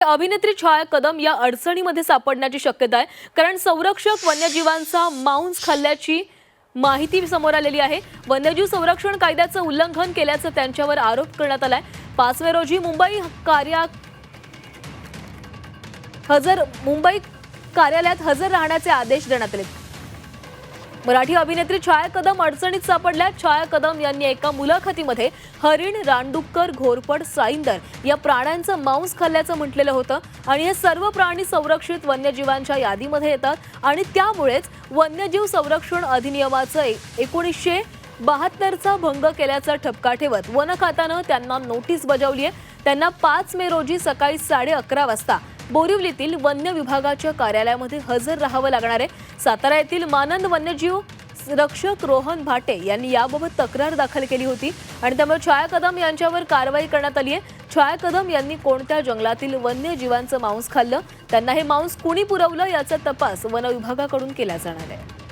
अभिनेत्री छाया कदम या अडचणीमध्ये सापडण्याची शक्यता आहे. कारण संरक्षक वन्यजीवांचा मांस खाल्ल्याची माहिती समोर आलेली आहे. वन्यजीव संरक्षण कायद्याचं उल्लंघन केल्याचं त्यांच्यावर आरोप करण्यात आलाय. पाचवे रोजी मुंबई कार्या हजर मुंबई कार्यालयात हजर राहण्याचे आदेश देण्यात आले मराठी अभिनेत्री छाया कदम अडचणीत सापडल्या. छाया कदम यांनी एका मुलाखतीमध्ये हरिण रानडुक्कर घोरपड साईंदर या प्राण्यांचं मांस खाल्ल्याचं म्हटलेलं होतं आणि हे सर्व प्राणी संरक्षित वन्यजीवांच्या यादीमध्ये येतात आणि त्यामुळेच वन्यजीव संरक्षण अधिनियमाचं एकोणीसशे बहात्तरचा भंग केल्याचा ठपका ठेवत वन खात्यानं त्यांना नोटीस बजावली आहे. त्यांना पाच मे रोजी सकाळी साडे अकरा वाजता बोरिवलीतील वन्य विभागाच्या कार्यालयामध्ये हजर राहावं लागणार आहे. सातारा येथील मानंद वन्यजीव रक्षक रोहन भाटे यांनी याबाबत तक्रार दाखल केली होती आणि त्यामुळे छाया कदम यांच्यावर कारवाई करण्यात आली आहे. छाया कदम यांनी कोणत्या जंगलातील वन्यजीवांचं मांस खाल्लं? त्यांना हे मांस कुणी पुरवलं? याचा तपास वन विभागाकडून केला जाणार आहे.